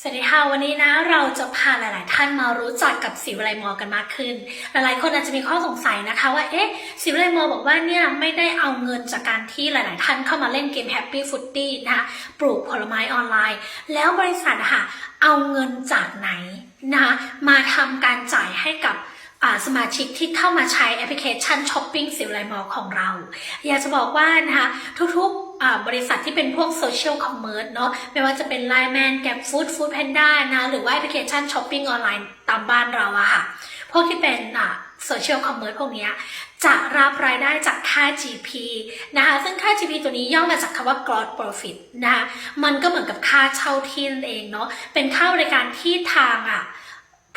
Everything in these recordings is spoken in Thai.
สวัสดีค่ะวันนี้นะเราจะพาหลาย ๆ ท่านมารู้จักกับสิวไลมอกันมากขึ้น หลาย ๆ คนอาจจะมีข้อสงสัยนะคะว่าเอ๊ะสิวไลมอบอกว่าเนี่ยไม่ได้เอาเงินจากการที่หลาย ๆ ท่านเข้ามาเล่นเกม Happy f o o d ี e นะคะปลูกผลไม้ออนไลน์ แล้วบริษัทอะค่ะเอาเงินจากไหนนะคะมาทำการจ่ายให้กับ สมาชิกที่เข้ามาใช้แอปพลิเคชันช้อปปิ้งสิวไลมอลของเรา อยากจะบอกว่านะคะทุกๆบริษัทที่เป็นพวกโซเชียลคอมเมอร์สเนาะไม่ว่าจะเป็น Line Man Gap Food Food Panda นะหรือว่าแอปพลิเคชันช้อปปิ้งออนไลน์ตามบ้านเราอะค่ะ พวกที่เป็นโซเชียลคอมเมอร์สพวกนี้จะรับรายได้จากค่า GP นะคะ ซึ่งค่า GP ตัวนี้ย่อมาจากคำว่า gross profit นะคะ มันก็เหมือนกับค่าเช่าที่นั่นเองเนาะ เป็นค่าบริการที่ทางอะ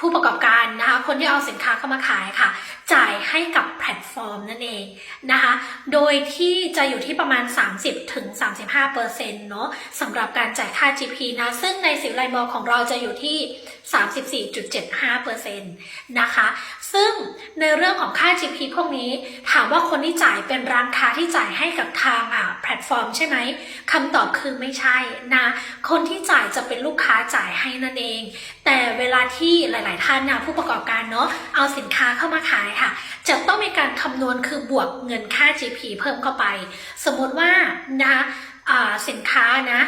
ผู้ประกอบการนะคะคนที่เอาสินค้าเข้ามาขายค่ะ จ่ายให้กับแพลต ฟอร์มนั่นเองนะคะ โดยที่จะอยู่ที่ประมาณ 30ถึง35เปอร์เซ็นต์เนาะสำหรับการจ่ายค่า GP นะ ซึ่งในสิวไลมอของเราจะอยู่ที่ 34.75เปอร์เซ็นนะคะ ซึ่งในเรื่องของค่า GP พวกนี้ ถามว่าคนที่จ่ายเป็นร้านค้าที่จ่ายให้กับทางอะแพลตฟอร์มใช่ไหมคำตอบคือไม่ใช่นะ คนที่จ่ายจะเป็นลูกค้าจ่ายให้นั่นเอง แต่เวลาที่หลาย ๆ ท่านนะผู้ประกอบการเนาะเอาสินค้าเข้ามาขายค่ะ จะต้องมีการคำนวณคือบวกเงินค่า GP เพิ่มเข้าไป สมมติว่านะะสินค้านะ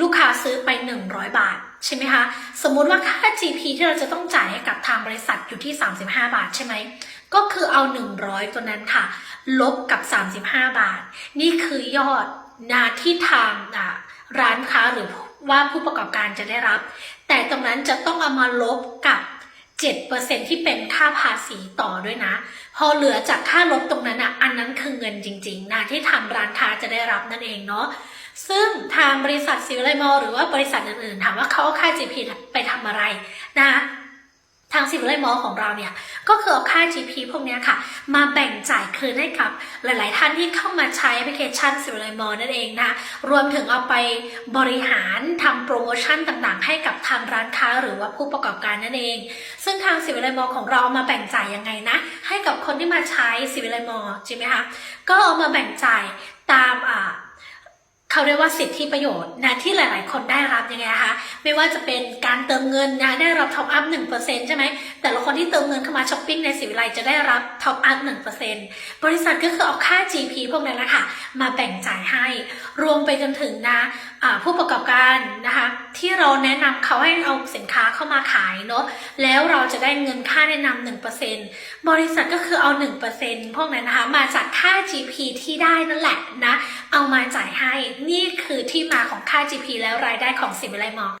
ลูกค้าซื้อไป 100 บาทใช่ไหมคะ สมมุติว่าค่า GP ที่เราจะต้องจ่ายให้กับทางบริษัทอยู่ที่ 35 บาทใช่ไหม ก็คือเอา 100 ตัวนั้นค่ะ ลบกับ 35 บาท นี่คือยอดนะที่ทางอะร้านค้าหรือว่าผู้ประกอบการจะได้รับ แต่ตรงนั้นจะต้องเอามาลบกับ 7%ที่เป็นค่าภาษีต่อด้วยนะ พอเหลือจากค่าลบตรงนั้นอะอันนั้นคือเงินจริงๆนะที่ทางร้านค้าจะได้รับนั่นเองเนาะซึ่งทางบริษัทซิลไลมอลหรือว่าบริษัทอื่นๆถามว่าเขาเอาค่า GP ไปทำอะไรนะ ทางซิลไลมอลของเราเนี่ย ก็คือเอาค่า GP พวกนี้ค่ะ มาแบ่งจ่ายคืนให้กับหลาย ๆ ท่านที่เข้ามาใช้แอปพลิเคชันซิลไลมอลนั่นเองนะ รวมถึงเอาไปบริหารทำโปรโมชั่นต่าง ๆ ให้กับทางร้านค้าหรือว่าผู้ประกอบการนั่นเอง ซึ่งทางซิลไลมอลของเรามาแบ่งจ่ายยังไงนะ ให้กับคนที่มาใช้ซิลไลมอลใช่ไหมคะ ก็เอามาแบ่งจ่ายตามอ่า เขาเรียกว่าสิทธิประโยชน์นะที่หลาย ๆ คนได้รับยังไงคะไม่ว่าจะเป็นการเติมเงินนะได้รับท็อปอัพหนึ่งเปอร์เซ็นใช่ไหมแต่ละคนที่เติมเงินเข้ามาช้อปปิ้งในสิวิไลจะได้รับท็อปอัพหนึ่งเปอร์เซ็นบริษัทก็คือเอาค่า GP พวกนั้นนะคะมาแบ่งจ่ายให้ รวมไปจนถึงนะผู้ประกอบการ ที่เราแนะนำเขาให้เอาสินค้าเข้ามาขายเนาะแล้วเราจะได้เงินค่าแนะนำหนึ่งเปอร์เซ็นบริษัทก็คือเอาหนึ่งเปอร์เซ็นพวกนั้นนะคะมาจากค่า GP ที่ได้นั่นแหละนะ เอามาจ่ายให้นี่คือที่มาของค่า GP แล้วรายได้ของสิบวิไลมอ